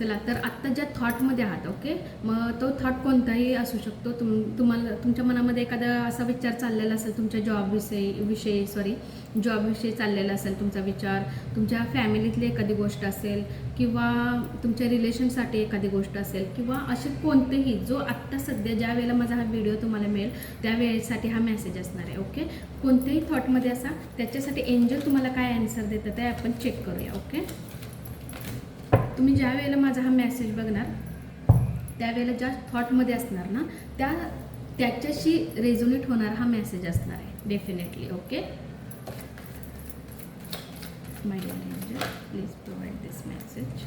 चला तर आत्ता ज्या थॉटमध्ये आहात ओके मग तो थॉट कोणताही असू शकतो. तुम तुम्हाला तुमच्या मनामध्ये एखादा असा विचार चाललेला असेल तुमच्या जॉबविषयी विषयी सॉरी जॉबविषयी चाललेला असेल तुमचा विचार तुमच्या फॅमिलीतली एखादी गोष्ट असेल किंवा तुमच्या रिलेशनसाठी एखादी गोष्ट असेल किंवा असे कोणतेही जो आत्ता सध्या ज्या वेळेला माझा हा व्हिडिओ तुम्हाला मिळेल त्या वेळेसाठी हा मेसेज असणार आहे ओके कोणत्याही थॉटमध्ये असा त्याच्यासाठी एंजल तुम्हाला काय आन्सर देतं ते आपण चेक करूया ओके तुम्ही ज्या वेळेला माझा हा मेसेज बघणार त्यावेळेला ज्या थॉटमध्ये असणार ना त्या त्याच्याशी रेझोनेट होणार हा मेसेज असणार आहे definitely okay my dear angel please provide this message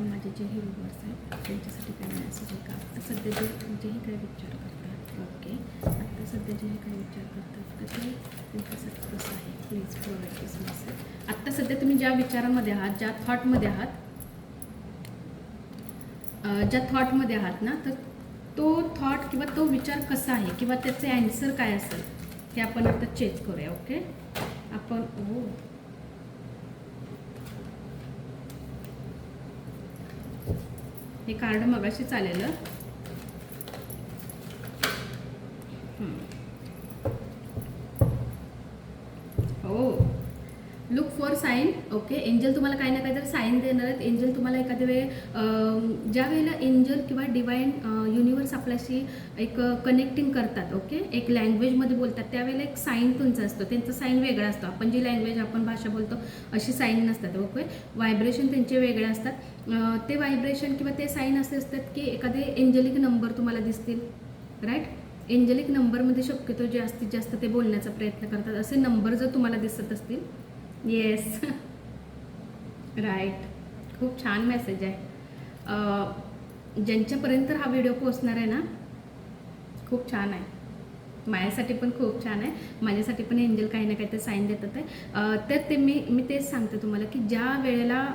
माझे जे हे व्ह्युअर्स आहेत त्यांच्यासाठी काय मेसेज आहे का? सध्या जे जेही काही विचार करतात ओके सध्या जे काही विचार करतात तर ते त्यांच्यासाठी कसं आहे. प्लीज प्रोव्हाइड दिस मेसेज आत्ता सध्या तुम्ही ज्या विचारामध्ये आहात ज्या थॉटमध्ये आहात ज्या थॉटमध्ये आहात ना तर तो थॉट किंवा तो विचार कसा आहे किंवा त्याचे ॲन्सर काय असेल ते आपण आता चेक करूया ओके आपण ओ हे कार्ड मगाशीच आलेलं हो look for sign okay angel तुम्हाला काही ना काहीतरी साईन देणार आहेत. एंजल तुम्हाला एखाद्या वेळे ज्या वेळेला एंजल किंवा डिवाईन युनिवर्स आपल्याशी एक कनेक्टिंग करतात ओके एक लँग्वेजमध्ये बोलतात त्यावेळेला एक साईन तुमचा असतो. त्यांचा साईन वेगळा असतो. आपण जी लँग्वेज आपण भाषा बोलतो अशी साईन नसतात ओके व्हायब्रेशन त्यांचे वेगळे असतात. ते व्हायब्रेशन किंवा ते साईन असे असतात की एखादे एंजलिक नंबर तुम्हाला दिसतील राईट एंजलिक नंबरमध्ये शक्यतो जास्तीत जास्त ते बोलण्याचा प्रयत्न करतात. असे नंबर जर तुम्हाला दिसत असतील येस राईट खूप छान मेसेज आहे. ज्यांच्यापर्यंत हा व्हिडिओ पोचणार आहे ना खूप छान आहे. माझ्यासाठी पण खूप छान आहे. माझ्यासाठी पण एंजल काही ना काही ते साईन देतात आहे. तर ते मी मी तेच सांगते तुम्हाला की ज्या वेळेला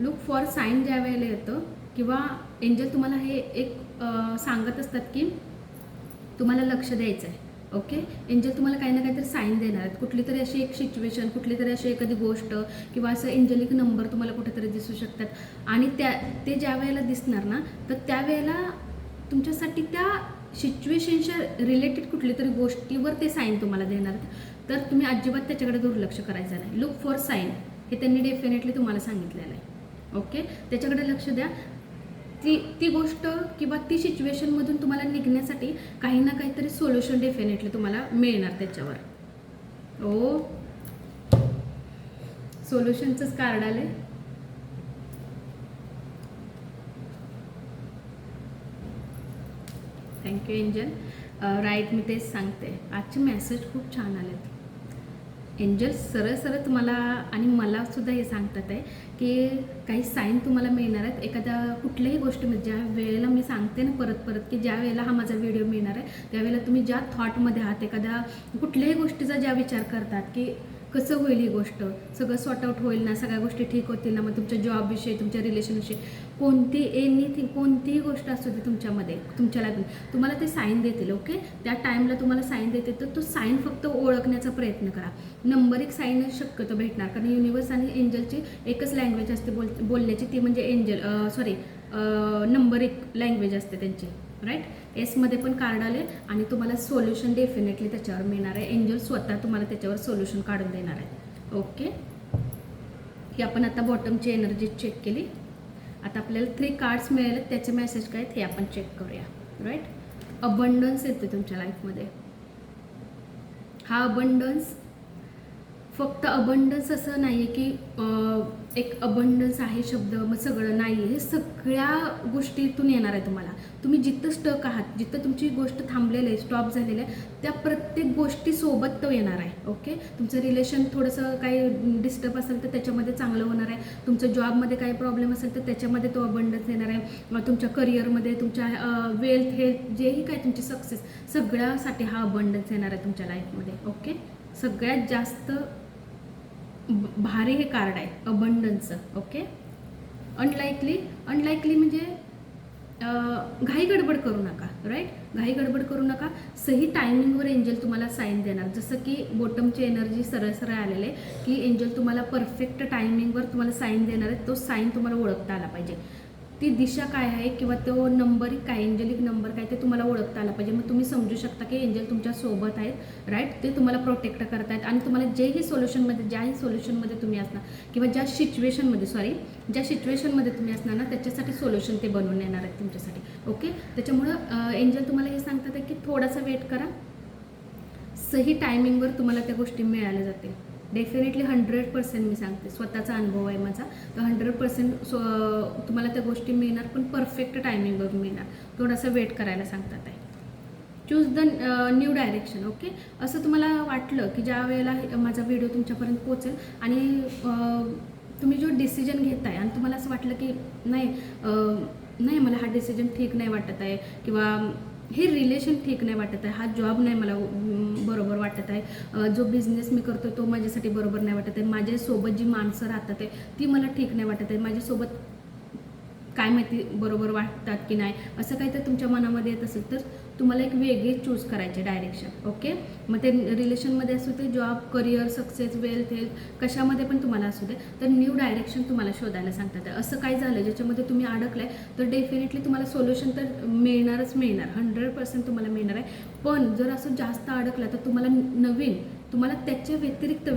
लुक फॉर साईन ज्या वेळेला येतं किंवा एंजल तुम्हाला हे एक सांगत असतात की तुम्हाला लक्ष द्यायचं आहे ओके? एंजल तुम्हाला काही ना काहीतरी साईन देणार आहेत. कुठली तरी अशी एक सिच्युएशन कुठली तरी अशी एखादी गोष्ट किंवा असं एंजलिक नंबर तुम्हाला कुठेतरी दिसू शकतात. आणि त्या ते ज्या वेळेला दिसणार ना तर त्यावेळेला तुमच्यासाठी त्या सिच्युएशनच्या रिलेटेड कुठली तरी गोष्टीवर ते साईन तुम्हाला देणार आहेत. तर तुम्ही अजिबात त्याच्याकडे दुर्लक्ष करायचं नाही. लुक फॉर साईन हे त्यांनी डेफिनेटली तुम्हाला सांगितलेलं आहे. ओके? त्याच्याकडे लक्ष द्या. ती ती गोष्ट किंवा ती सिच्युएशनमधून तुम्हाला निघण्यासाठी काही ना काहीतरी सोल्युशन डेफिनेटली तुम्हाला मिळणार त्याच्यावर. ओ सोल्युशनचंच कार्ड आले. थँक्यू एंजल राईट मी तेच सांगते. आजचे मेसेज खूप छान आलेत. एंजल्स सरळ सरळ तुम्हाला आणि मला सुद्धा हे सांगतात आहे की काही साईन तुम्हाला मिळणार आहेत. एखाद्या कुठल्याही गोष्टीमध्ये ज्या वेळेला मी सांगते ना परत परत की ज्या वेळेला हा माझा व्हिडिओ मिळणार आहे त्यावेळेला तुम्ही ज्या थॉटमध्ये आहात एखाद्या कुठल्याही गोष्टीचा ज्या विचार करतात की कसं होईल ही गोष्ट? सगळं सॉर्ट आउट होईल ना? सगळ्या गोष्टी ठीक होतील ना? मग तुमच्या जॉबविषयी तुमच्या रिलेशनविषयी कोणती एनिथिंग कोणतीही गोष्ट असू दे तुमच्यामध्ये तुमच्या लाईफमध्ये तुम्हाला ते साईन देतील ओके त्या टाईमला तुम्हाला साईन देते तर तो साईन फक्त ओळखण्याचा प्रयत्न करा. नंबर एक साईन शक्यतो भेटणार कारण युनिवर्स आणि एंजलची एकच लँग्वेज असते बोल बोलण्याची ती म्हणजे एंजल सॉरी नंबर एक लँग्वेज असते त्यांची. राईट एसमध्ये पण कार्ड आले आणि तुम्हाला सोल्युशन डेफिनेटली त्याच्यावर मिळणार आहे. एंजल स्वतः तुम्हाला त्याच्यावर सोल्युशन काढून देणार आहे. ओके ही आपण आता बॉटमची एनर्जी चेक केली. आता आपल्याला थ्री कार्ड्स मिळाले त्याचे मेसेज काय आहेत हे आपण चेक करूया. राईट अबंडन्स येते तुमच्या लाईफमध्ये हा अबंडन्स फक्त अबंडन्स असं नाही आहे की एक अबंडन्स आहे शब्द मग सगळं नाही हे सगळ्या गोष्टीतून येणार आहे तुम्हाला. तुम्ही जिथं स्टक आहात जिथं तुमची गोष्ट थांबलेली आहे स्टॉप झालेली आहे त्या प्रत्येक गोष्टीसोबत तो येणार आहे ओके तुमचं रिलेशन थोडंसं काही डिस्टर्ब असेल तर त्याच्यामध्ये चांगलं होणार आहे. तुमचं जॉबमध्ये काही प्रॉब्लेम असेल तर त्याच्यामध्ये तो अबंडन्स येणार आहे. तुमच्या करिअरमध्ये तुमच्या वेल्थ हेल्थ जेही काय तुमची सक्सेस सगळ्यासाठी हा अबंडन्स येणार आहे तुमच्या लाईफमध्ये ओके सगळ्यात जास्त भारी हे कार्ड आहे अबंडनचं ओके अनलाइकली अनलाइकली म्हणजे घाई गडबड करू नका राईट घाई गडबड करू नका. सही टायमिंगवर एंजल तुम्हाला साईन देणार. जसं की बॉटमची एनर्जी सरळ सरळ आलेले आहे की एंजल तुम्हाला परफेक्ट टायमिंगवर तुम्हाला साईन देणार आहे तो साईन तुम्हाला ओळखता आला पाहिजे. ती दिशा काय आहे किंवा तो नंबर काय एंजलिक नंबर काय ते तुम्हाला ओळखता आला पाहिजे. मग तुम्ही समजू शकता की एंजल तुमच्यासोबत आहेत राईट ते तुम्हाला प्रोटेक्ट करतायत आणि तुम्हाला जेही सोल्युशनमध्ये ज्याही सोल्युशनमध्ये तुम्ही असणार किंवा ज्या सिच्युएशनमध्ये सॉरी ज्या सिच्युएशनमध्ये तुम्ही असणार ना त्याच्यासाठी सोल्युशन ते बनवून येणार आहेत तुमच्यासाठी. ओके त्याच्यामुळं एंजल तुम्हाला हे सांगतात आहे की थोडासा वेट करा. सही टायमिंगवर तुम्हाला त्या गोष्टी मिळाल्या जातील. डेफिनेटली हंड्रेड पर्सेंट मी सांगते. स्वतःचा अनुभव आहे माझा. तर हंड्रेड पर्सेंट सो तुम्हाला त्या गोष्टी मिळणार पण परफेक्ट टायमिंगवर मिळणार. थोडासा वेट करायला सांगतात आहे. Choose the new direction okay असं तुम्हाला वाटलं की ज्या वेळेला हे- माझा व्हिडिओ तुमच्यापर्यंत पोचेल आणि तुम्ही जो डिसिजन घेताय आणि तुम्हाला असं वाटलं की नाही नाही मला हा डिसिजन ठीक नाही वाटत आहे किंवा हे रिलेशन ठीक नाही वाटत आहे. हा जॉब नाही मला बरोबर वाटत आहे. जो बिझनेस मी करतो तो माझ्यासाठी बरोबर नाही वाटत आहे. माझ्यासोबत जी माणसं राहतात आहे ती मला ठीक नाही वाटत आहे. माझ्यासोबत काय माहिती बरोबर वाटतात की नाही असं काही तर तुमच्या मनामध्ये येत असेल तर तुम्हाला एक वेगळी चूज करायचे डायरेक्शन ओके मग ते रिलेशनमध्ये असू दे job career success wealth health कशामध्ये पण तुम्हाला असू दे तर न्यू डायरेक्शन तुम्हाला शोधायला सांगतात. असं काय झालं ज्याच्यामध्ये तुम्ही अडकलाय तर डेफिनेटली तुम्हाला सोल्युशन तर मिळणारच मिळणार हंड्रेड पर्सेंट तुम्हाला मिळणार आहे. पण जर असं जास्त अडकलं तर तुम्हाला नवीन तुम्हाला त्याच्या व्यतिरिक्त